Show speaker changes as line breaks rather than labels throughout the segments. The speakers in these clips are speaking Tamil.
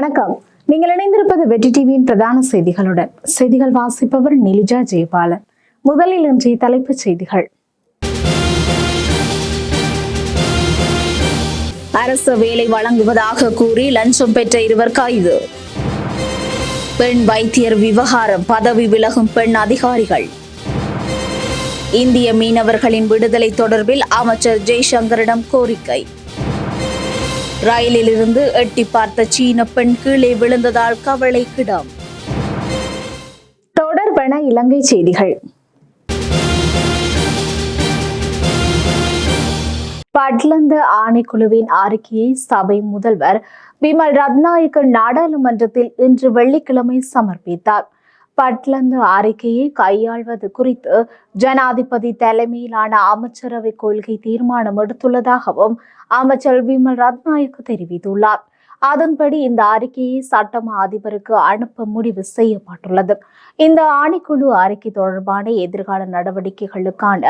வணக்கம். நீங்கள் இணைந்திருப்பது வெற்றி டிவியின் பிரதான செய்திகளுடன். செய்திகள் வாசிப்பவர் நிலிஜா ஜெயபாலன். முதலில் இன்றைய தலைப்புச் செய்திகள். அரசு வேலை வழங்குவதாக கூறி லஞ்சம் பெற்ற இருவர் கைது. பெண் வைத்தியர் விவகாரம் பதவி விலகும் பெண் அதிகாரிகள். இந்திய மீனவர்களின் விடுதலை தொடர்பில் அமைச்சர் ஜெய்சங்கரிடம் கோரிக்கை. ரயிலில் இருந்து எட்டி பார்த்த சீன பெண் கீழே விழுந்ததால் கவலைக்கிடம் தொடர்பென இலங்கை செய்திகள். பட்லந்து ஆணைக்குழுவின் அறிக்கையை சபை முதல்வர் விமல் ரத்நாயக்க நாடாளுமன்றத்தில் இன்று வெள்ளிக்கிழமை சமர்ப்பித்தார். பட்லந்து அறிக்கையை கையாள்வது குறித்து ஜனாதிபதி தலைமையிலான அமைச்சரவை கொள்கை தீர்மானம் எடுத்துள்ளதாகவும் அமைச்சர் விமல் ரத்நாயக்க தெரிவித்துள்ளார். அதன்படி இந்த அறிக்கையை சட்டமா அதிபருக்கு அனுப்ப முடிவு செய்யப்பட்டுள்ளது. இந்த ஆணைக்குழு அறிக்கை தொடர்பான எதிர்கால நடவடிக்கைகளுக்கான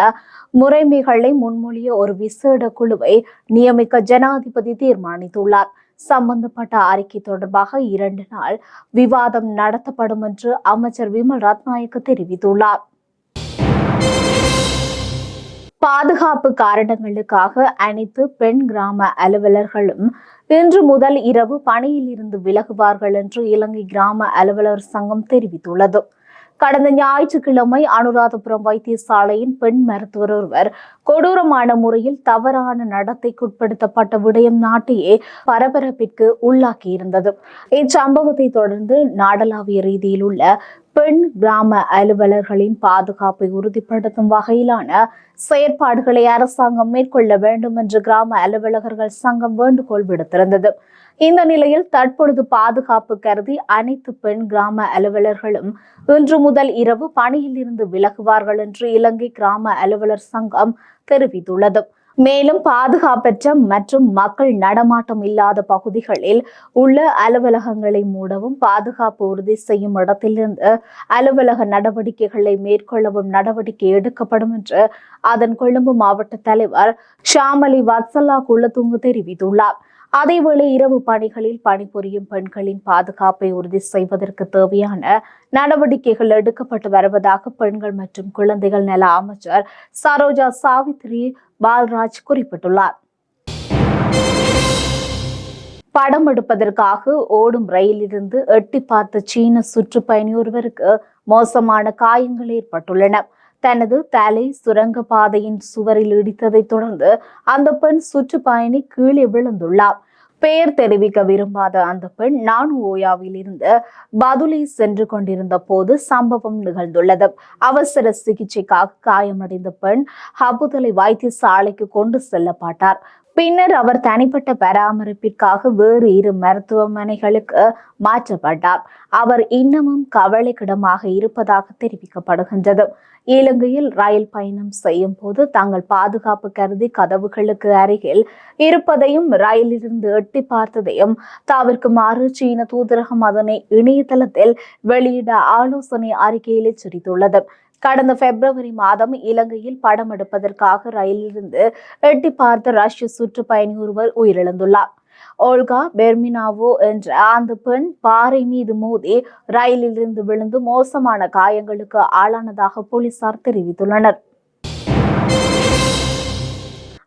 முறைமைகளை முன்மொழிய ஒரு விசேட குழுவை நியமிக்க ஜனாதிபதி தீர்மானித்துள்ளார். சம்பந்தப்பட்ட அறிக்கை தொடர்பாக இரண்டு நாள் விவாதம் நடத்தப்படும் என்று அமைச்சர் விமல் ரத்நாயக்க தெரிவித்துள்ளார். பாதுகாப்பு காரணங்களுக்காக அனைத்து பெண் கிராம அலுவலர்களும் இன்று முதல் இரவு பணியில் இருந்து விலகுவார்கள் என்று இலங்கை கிராம அலுவலர் சங்கம் தெரிவித்துள்ளது. கடந்த ஞாயிற்றுக்கிழமை அனுராதபுரம் வைத்தியசாலையின் பெண் மருத்துவர் ஒருவர் கொடூரமான முறையில் தவறான நடத்தைக்குட்படுத்தப்பட்ட விடயம் நாட்டையே பரபரப்பிற்கு உள்ளாக்கியிருந்தது. இச்சம்பவத்தை தொடர்ந்து நாடளாவிய ரீதியில் உள்ள பெண் கிராம அலுவலர்களின் பாதுகாப்பை உறுதிப்படுத்தும் வகையிலான செயற்பாடுகளை அரசாங்கம் மேற்கொள்ள வேண்டும் என்று கிராம அலுவலகர்கள் சங்கம் வேண்டுகோள் விடுத்திருந்தது. இந்த நிலையில் தற்பொழுது பாதுகாப்பு கருதி அனைத்து பெண் கிராம அலுவலர்களும் இன்று முதல் இரவு பணியில் இருந்து விலகுவார்கள் என்று இலங்கை கிராம அலுவலர் சங்கம் தெரிவித்துள்ளது. மேலும் பாதுகாப்பற்ற மற்றும் மக்கள் நடமாட்டம் இல்லாத பகுதிகளில் உள்ள அலுவலகங்களை மூடவும் பாதுகாப்பு உறுதி செய்யும் இடத்திலிருந்து அலுவலக நடவடிக்கைகளை மேற்கொள்ளவும் நடவடிக்கை எடுக்கப்படும் என்று அதன் கொழும்பு மாவட்ட தலைவர் ஷாமலி வத்சலா குள்ளத்துங்கு தெரிவித்துள்ளார். அதேவேளை இரவு பணிகளில் பணிபுரியும் பெண்களின் பாதுகாப்பை உறுதி செய்வதற்கு தேவையான நடவடிக்கைகள் எடுக்கப்பட்டு வருவதாக பெண்கள் மற்றும் குழந்தைகள் நல அமைச்சர் சரோஜா சாவித்ரி பால்ராஜ் குறிப்பிட்டுள்ளார். படம் எடுப்பதற்காக ஓடும் ரயிலிருந்து எட்டி பார்த்த சீன சுற்றுப்பயணி ஒருவருக்கு மோசமான காயங்கள் ஏற்பட்டுள்ளன. தனது தலை சுரங்க பாதையின் சுவரில் இடித்ததைத் தொடர்ந்து அந்த பெண் சுற்றுப்பயணி கீழே விழுந்துள்ளார். பெயர் தெரிவிக்க விரும்பாத அந்த பெண் நான் ஓயாவில் இருந்து பதுலி சென்று கொண்டிருந்த போது சம்பவம் நிகழ்ந்துள்ளது. அவசர சிகிச்சைக்காக காயமடைந்த பெண் ஹபுதலை வைத்தியசாலைக்கு கொண்டு செல்லப்பட்டார் பின்னர் அவர் தனிப்பட்ட பராமரிப்பிற்காக வேறு இரு மருத்துவமனைகளுக்கு மாற்றப்பட்டார். அவர் இன்னமும் கவலைக்கிடமாக இருப்பதாக தெரிவிக்கப்படுகின்றது. இலங்கையில் ரயில் பயணம் செய்யும் போது தாங்கள் பாதுகாப்பு கருதி கதவுகளுக்கு அருகில் இருப்பதையும் ரயிலிருந்து எட்டி பார்த்ததையும் தவிர்க்குமாறு சீன தூதரகம் அதனை இணையதளத்தில் வெளியிட ஆலோசனை அறிக்கையில் எச்சரித்துள்ளது. கடந்த பிப்ரவரி மாதம் இலங்கையில் படம் எடுப்பதற்காக ரயிலிருந்து எட்டி பார்த்த ரஷ்ய சுற்றுப்பயணி ஒருவர் உயிரிழந்துள்ளார். ஓல்கா பெர்மினாவோ என்ற அந்த பெண் பாறை மீது மோதி ரயிலிலிருந்து விழுந்து மோசமான காயங்களுக்கு ஆளானதாக போலீசார் தெரிவித்துள்ளனர்.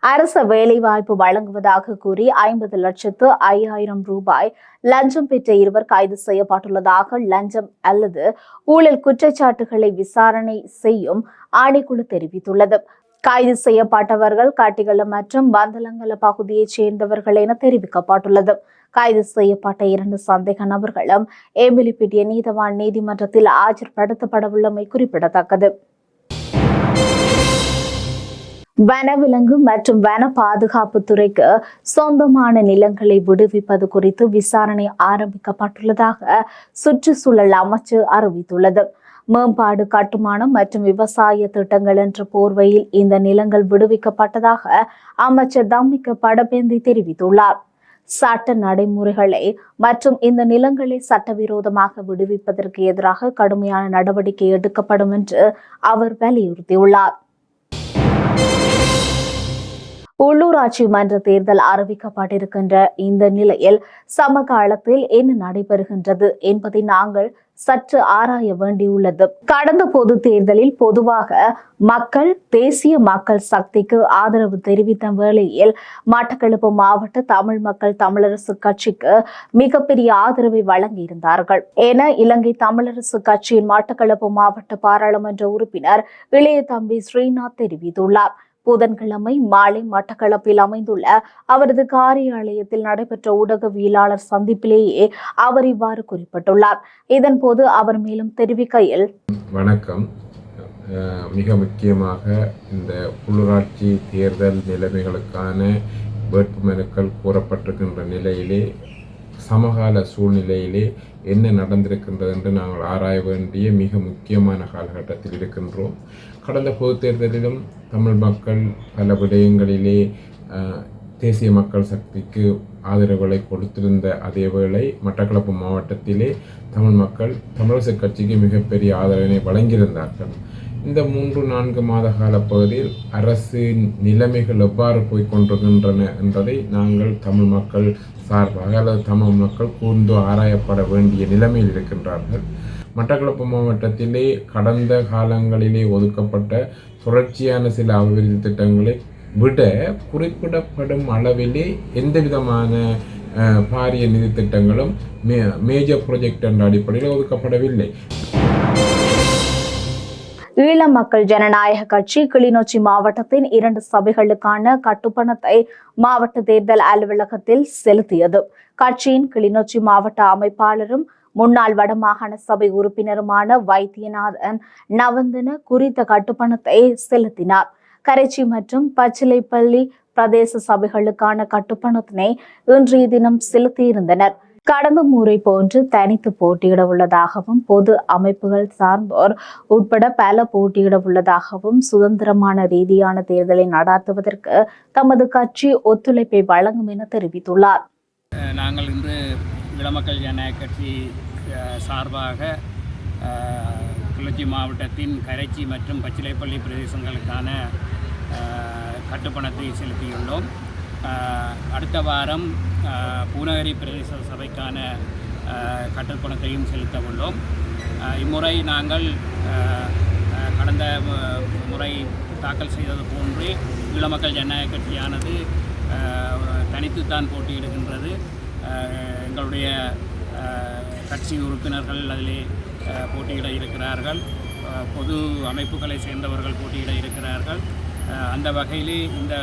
அரச வேலைவாய்ப்பு வழங்குவதாக கூறி ஐம்பது லட்சத்து ஐயாயிரம் ரூபாய் லஞ்சம் பெற்ற இருவர் கைது செய்யப்பட்டுள்ளதாக லஞ்சம் அல்லது ஊழல் குற்றச்சாட்டுகளை விசாரணை செய்யும் ஆணைக்குழு தெரிவித்துள்ளது. கைது செய்யப்பட்டவர்கள் காட்டிகள மற்றும் பந்தலங்கல பகுதியைச் சேர்ந்தவர்கள் என தெரிவிக்கப்பட்டுள்ளது. கைது செய்யப்பட்ட இரண்டு சந்தேக நபர்களும் ஏபிலிப்பிட்டிய நீதவான் நீதிமன்றத்தில் ஆஜர்படுத்தப்படவுள்ளமை குறிப்பிடத்தக்கது. வனவிலங்கு மற்றும் வன பாதுகாப்பு துறைக்கு சொந்தமான நிலங்களை விடுவிப்பது குறித்து விசாரணை ஆரம்பிக்கப்பட்டுள்ளதாக சுற்றுச்சூழல் அமைச்சு அறிவித்துள்ளது. மேம்பாடு கட்டுமானம் மற்றும் விவசாய திட்டங்கள் என்ற போர்வையில் இந்த நிலங்கள் விடுவிக்கப்பட்டதாக அமைச்சர் தம்மிக்க படபேந்தி தெரிவித்துள்ளார். சட்ட நடைமுறைகளை மற்றும் இந்த நிலங்களை சட்டவிரோதமாக விடுவிப்பதற்கு எதிராக கடுமையான நடவடிக்கை எடுக்கப்படும் என்று அவர் வலியுறுத்தியுள்ளார். உள்ளூராட்சி மன்ற தேர்தல் அறிவிக்கப்பட்டிருக்கின்ற இந்த நிலையில் சமகாலத்தில் என்ன நடைபெறுகின்றது என்பதை நாங்கள் சற்று ஆராய வேண்டியுள்ளது. கடந்த பொது தேர்தலில் பொதுவாக மக்கள் தேசிய மக்கள் சக்திக்கு ஆதரவு தெரிவித்த வேளையில் மட்டக்களப்பு மாவட்ட தமிழ் மக்கள் தமிழரசு கட்சிக்கு மிகப்பெரிய ஆதரவை வழங்கியிருந்தார்கள். என இலங்கை தமிழரசு கட்சியின் மட்டக்களப்பு மாவட்ட பாராளுமன்ற உறுப்பினர் இளைய தம்பி ஸ்ரீநாத் தெரிவித்துள்ளார். புதன்கிழமை மாலை மட்டக்களப்பில் அமைந்துள்ள அவரது காரியாலயத்தில் நடைபெற்ற ஊடகவியலாளர் சந்திப்பிலேயே அவர் இவ்வாறு குறிப்பிட்டுள்ளார். இதன்போது அவர் மேலும் தெரிவிக்கையில்
வணக்கம். மிக முக்கியமாக இந்த உள்ளூராட்சி தேர்தல் நிலைமைகளுக்கான வேட்புமனுக்கள் கூறப்பட்டிருக்கின்ற நிலையிலே சமகால சூழ்நிலையிலே என்ன நடந்திருக்கின்றது என்று நாங்கள் ஆராய வேண்டிய மிக முக்கியமான காலகட்டத்தில் இருக்கின்றோம். கடந்த பொது தேர்தலிலும் தமிழ் மக்கள் பல விடயங்களிலே தேசிய மக்கள் சக்திக்கு ஆதரவுகளை கொடுத்திருந்த அதே வேளை மட்டக்களப்பு மாவட்டத்திலே தமிழ் மக்கள் தமிழரசு கட்சிக்கு மிகப்பெரிய ஆதரவினை வழங்கியிருந்தார்கள். இந்த மூன்று நான்கு மாத கால பகுதியில் அரசின் நிலைமைகள் எவ்வாறு போய்க் கொண்டிருக்கின்றன என்பதை நாங்கள் தமிழ் மக்கள் சார்பாக அல்லது தமிழ் மக்கள் கூர்ந்து ஆராயப்பட வேண்டிய நிலைமையில் இருக்கின்றார்கள். மட்டக்களப்பு மாவட்டத்திலே கடந்த காலங்களிலே ஒதுக்கப்பட்ட தொடர்ச்சியான சில அபிவிருத்தி திட்டங்களை விட குறிப்பிடப்படும் அளவிலே எந்த விதமான பாரிய நிதி திட்டங்களும் மே மேஜர் ப்ரொஜெக்ட் என்ற அடிப்படையில் ஒதுக்கப்படவில்லை.
ஈழ மக்கள் ஜனநாயக கட்சி கிளிநொச்சி மாவட்டத்தின் இரண்டு சபைகளுக்கான கட்டுப்பணத்தை மாவட்ட தேர்தல் அலுவலகத்தில் செலுத்தியது. கட்சியின் கிளிநொச்சி மாவட்ட அமைப்பாளரும் முன்னாள் வடமாகாண சபை உறுப்பினருமான வைத்தியநாதன் நவந்தன குறித்த கட்டுப்பணத்தை செலுத்தினார். கரைச்சி மற்றும் பச்சிலைப்பள்ளி பிரதேச சபைகளுக்கான கட்டுப்பணத்தினை இன்றைய தினம் செலுத்தியிருந்தனர். கடந்த முறை போன்று தனித்து போட்டியிட உள்ளதாகவும் பொது அமைப்புகள் சார்ந்தோர் உட்பட பல போட்டியிட உள்ளதாகவும் சுதந்திரமான ரீதியான தேர்தலை நடாத்துவதற்கு தமது கட்சி ஒத்துழைப்பை வழங்கும் என தெரிவித்துள்ளார்.
நாங்கள் இன்று இளமக்கள் ஜனநாயக கட்சி சார்பாக கிளர்ச்சி மாவட்டத்தின் கரைச்சி மற்றும் பச்சிலைப்பள்ளி பிரதேசங்களுக்கான கட்டுப்பணத்தை செலுத்தியுள்ளோம். அடுத்த வாரம் பூநகரி பிரதேச சபைக்கான கட்டற்பணத்தையும் செலுத்த உள்ளோம். இம்முறை நாங்கள் கடந்த முறை தாக்கல் செய்தது போன்று ஈழமக்கள் ஜனநாயக கட்சியானது தனித்துத்தான் போட்டியிடுகின்றது. எங்களுடைய கட்சி உறுப்பினர்கள் அதிலே போட்டியிட இருக்கிறார்கள். பொது அமைப்புகளை சேர்ந்தவர்கள் போட்டியிட இருக்கிறார்கள். அந்த வகையிலே இந்த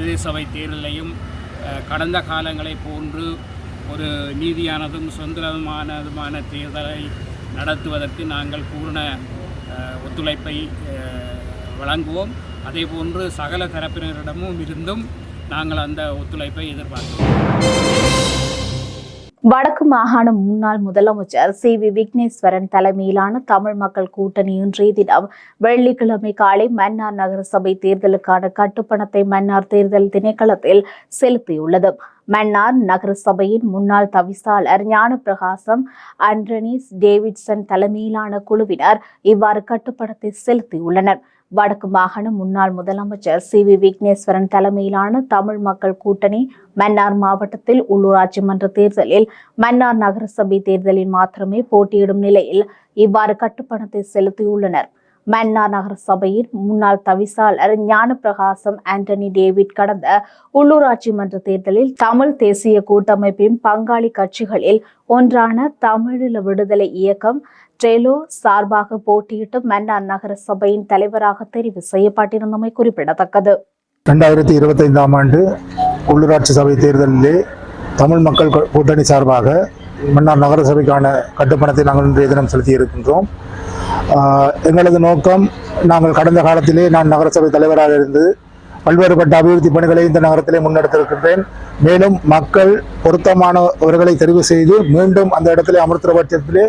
அஹ், பிரதேச சபை தேர்தலையும் கடந்த காலங்களை போன்று ஒரு நீதியானதும் சுதந்திரமானதுமான தேர்தலை நடத்துவதற்கு நாங்கள் பூர்ண ஒத்துழைப்பை வழங்குவோம். வழங்குவோம் அதேபோன்று சகல தரப்பினரிடமும் இருந்தும் நாங்கள் அந்த ஒத்துழைப்பை எதிர்பார்க்கிறோம்.
வடக்கு மாகாண முன்னாள் முதலமைச்சர் சி வி விக்னேஸ்வரன் தலைமையிலான தமிழ் மக்கள் கூட்டணி இன்றைய தினம் வெள்ளிக்கிழமை காலை மன்னார் நகரசபை தேர்தலுக்கான கட்டுப்பணத்தை மன்னார் தேர்தல் திணைக்களத்தில் செலுத்தியுள்ளது. மன்னார் நகரசபையின் முன்னாள் தவிசாளர் ஞானப்பிரகாசம் அண்ட்ரனிஸ் டேவிட்சன் தலைமையிலான குழுவினர் இவ்வாறு கட்டுப்பணத்தை செலுத்தியுள்ளனர். வடக்கு மாகாண முன்னாள் முதலமைச்சர் சி வி விக்னேஸ்வரன் தலைமையிலான தமிழ் மக்கள் கூட்டணி மன்னார் மாவட்டத்தில் உள்ளூராட்சி மன்ற தேர்தலில் மன்னார் நகரசபை தேர்தலில் மாத்திரமே போட்டியிடும் நிலையில் இவ்வாறு கட்டுப்பணத்தை செலுத்தியுள்ளனர். மன்னார் நகர சபையின் முன்னாள் தவிசாளர் ஞானப்பிரகாசம் ஆண்டனி டேவிட் கடந்த உள்ளூராட்சி மன்ற தேர்தலில் தமிழ் தேசிய கூட்டமைப்பின் பங்காளி கட்சிகளில் ஒன்றான தமிழீழ விடுதலை இயக்கம் ட்ரெலோ சார்பாக போட்டியிட்டு மன்னார் நகர சபையின் தலைவராக தெரிவு செய்யப்பட்டிருந்தமை குறிப்பிடத்தக்கது.
ரெண்டாயிரத்தி இருபத்தைந்தாம் ஆண்டு உள்ளூராட்சி சபை தேர்தலிலே தமிழ் மக்கள் கூட்டணி சார்பாக மன்னார் நகர சபைக்கான கட்டுப்பணத்தை நாங்கள் இன்றைய தினம் செலுத்தி இருக்கின்றோம் எங்களது நோக்கம் நாங்கள் கடந்த காலத்திலே நான் நகரசபை தலைவராக இருந்து பல்வேறுபட்ட அபிவிருத்தி பணிகளை இந்த நகரத்திலே முன்னெடுத்திருக்கின்றேன். மேலும் மக்கள் பொருத்தமானவர்களை தெரிவு செய்து மீண்டும் அந்த இடத்திலே அமர்த்துற பட்சத்திலே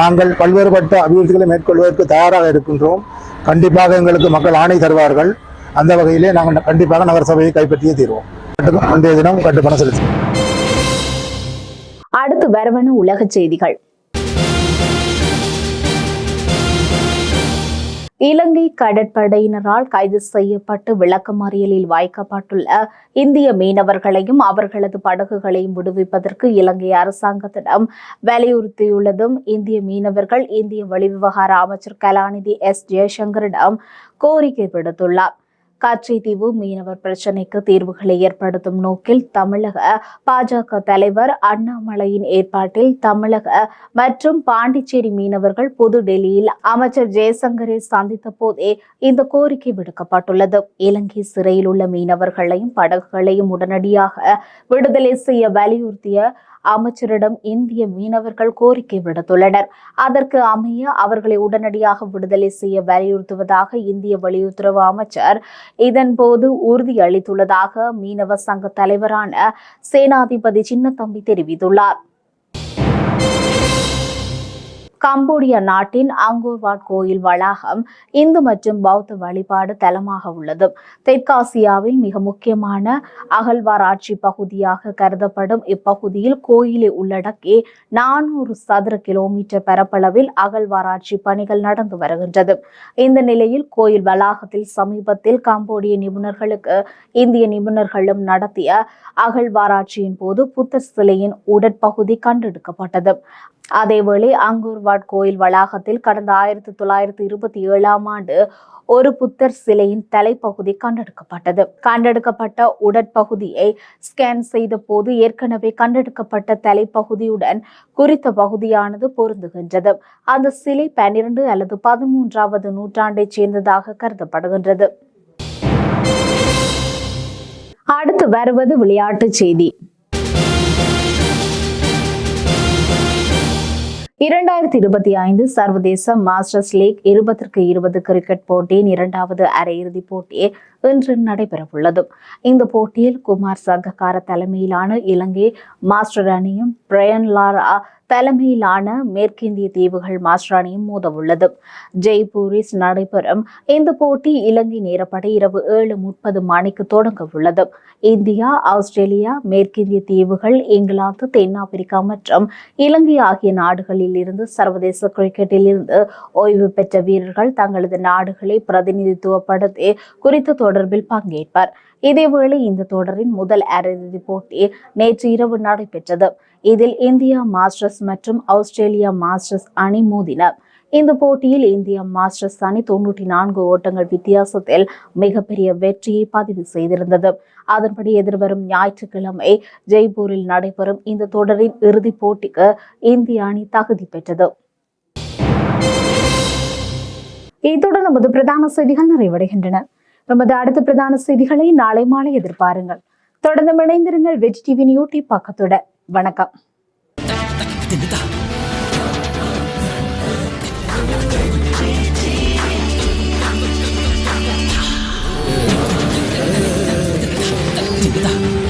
நாங்கள் பல்வேறுபட்ட அபிவிருத்திகளை மேற்கொள்வதற்கு தயாராக இருக்கின்றோம். கண்டிப்பாக எங்களுக்கு மக்கள் ஆணை தருவார்கள். அந்த வகையிலே நாங்கள் கண்டிப்பாக நகரசபையை கைப்பற்றியே தீர்வோம். அன்றைய தினம் கட்டுப்பணம் செலுத்தி
அடுத்து வரவன உலக செய்திகள். இலங்கை கடற்படையினரால் கைது செய்யப்பட்டு விளக்கமறியலில் வாய்க்கப்பட்டுள்ள இந்திய மீனவர்களையும் அவர்களது படகுகளையும் விடுவிப்பதற்கு இலங்கை அரசாங்கத்திடம் வலியுறுத்தியுள்ளதும் இந்திய மீனவர்கள் இந்திய வெளிவிவகார அமைச்சர் கலாநிதி எஸ். ஜெயசங்கரிடம் கோரிக்கை விடுத்துள்ளார். காட்சித்தீவு மீனவர் பிரச்சினைக்கு தீர்வுகளை ஏற்படுத்தும் நோக்கில் தமிழக பாஜக தலைவர் அண்ணாமலையின் ஏற்பாட்டில் தமிழக மற்றும் பாண்டிச்சேரி மீனவர்கள் புதுடெல்லியில் அமைச்சர் ஜெயசங்கரை சந்தித்த போதே இந்த கோரிக்கை விடுக்கப்பட்டுள்ளது. இலங்கை சிறையில் உள்ள மீனவர்களையும் படகுகளையும் உடனடியாக விடுதலை செய்ய வலியுறுத்திய அமைச்சரிடம் இந்திய மீனவர்கள் கோரிக்கை விடுத்துள்ளனர். அதற்கு அமைய அவர்களை உடனடியாக விடுதலை செய்ய வலியுறுத்துவதாக இந்திய வெளியுறவு அமைச்சர் இதன்போது உறுதியளித்துள்ளதாக மீனவ சங்க தலைவரான சேனாதிபதி சின்னத்தம்பி தெரிவித்துள்ளார். கம்போடியா நாட்டின் அங்கோர்வாட் கோயில் வளாகம் இந்து மற்றும் பௌத்த வழிபாடு தலமாக உள்ளது. தெற்காசியாவில் மிக முக்கியமான அகழ்வாராய்ச்சி பகுதியாக கருதப்படும் இப்பகுதியில் கோயிலை உள்ளடக்கி நானூறு சதுர கிலோமீட்டர் பரப்பளவில் அகழ்வாராய்ச்சி பணிகள் நடந்து வருகின்றது. இந்த நிலையில் கோயில் வளாகத்தில் சமீபத்தில் கம்போடிய நிபுணர்களுக்கு இந்திய நிபுணர்களும் நடத்திய அகழ்வாராய்ச்சியின் போது புத்தர் சிலையின் உடற்பகுதி கண்டெடுக்கப்பட்டது. அதேவேளை அங்கூர்வாட் கோயில் வளாகத்தில் கடந்த ஆயிரத்தி தொள்ளாயிரத்தி இருபத்தி ஏழாம் ஆண்டு ஒரு புத்தர் சிலையின் தலைப்பகுதி கண்டெடுக்கப்பட்டது. கண்டெடுக்கப்பட்ட உடற்பகுதியை ஸ்கேன் செய்த போது ஏற்கனவே கண்டெடுக்கப்பட்ட தலைப்பகுதியுடன் குறித்த பகுதியானது பொருந்துகின்றது. அந்த சிலை பன்னிரண்டு அல்லது பதிமூன்றாவது நூற்றாண்டைச் சேர்ந்ததாக கருதப்படுகின்றது. அடுத்து வருவது விளையாட்டுச் செய்தி. இரண்டாயிரத்தி இருபத்தி ஐந்து சர்வதேச மாஸ்டர்ஸ் லீக் இருபத்திற்கு இருபது கிரிக்கெட் போட்டியின் இரண்டாவது அரையிறுதிப் போட்டியை இன்று நடைபெறவுள்ளது. இந்த போட்டியில் குமார் சங்கக்கார தலைமையிலான இலங்கை மாஸ்டர் அணியும் பிரயன் லாரா தலைமையிலான மேற்கிந்திய தீவுகள் மாஸ்டர் அணியும் மோதவுள்ளது. ஜெய்பூரில் நடைபெறும் இந்த போட்டி இலங்கை நேரப்படி இரவு ஏழு முப்பது மணிக்கு தொடங்க உள்ளது இந்தியா ஆஸ்திரேலியா மேற்கிந்திய தீவுகள் இங்கிலாந்து தென்னாப்பிரிக்கா மற்றும் இலங்கை ஆகிய நாடுகளில் இருந்து சர்வதேச கிரிக்கெட்டில் இருந்து ஓய்வு பெற்ற வீரர்கள் தங்களது நாடுகளை பிரதிநிதித்துவப்படுத்தி குறித்த தொடர்பில் பங்கேற்பார். இதேவேளை இந்த தொடரின் முதல் அரையிறுதி போட்டி நேற்று இரவு நடைபெற்றது. இதில் இந்தியா மாஸ்டர்ஸ் மற்றும் ஆஸ்திரேலியா மாஸ்டர்ஸ் அணி மோதின. இந்த போட்டியில் இந்தியா மாஸ்டர்ஸ் அணி தொன்னூற்றி நான்கு ஓட்டங்கள் வித்தியாசத்தில் மிகப்பெரிய வெற்றியை பதிவு செய்திருந்தது. அதன்படி எதிர்வரும் ஞாயிற்றுக்கிழமை ஜெய்ப்பூரில் நடைபெறும் இந்த தொடரின் இறுதிப் போட்டிக்கு இந்திய அணி தகுதி பெற்றது. இத்துடன் நமது பிரதான செய்திகள் நிறைவடைகின்றன. நமது அடுத்த பிரதான செய்திகளை நாளை மாலை எதிர்பாருங்கள். தொடர்ந்து இணைந்திருங்கள் வெஜ் டிவியின் யூடியூப் பக்கத்தோட. வணக்கம்.
Yeah.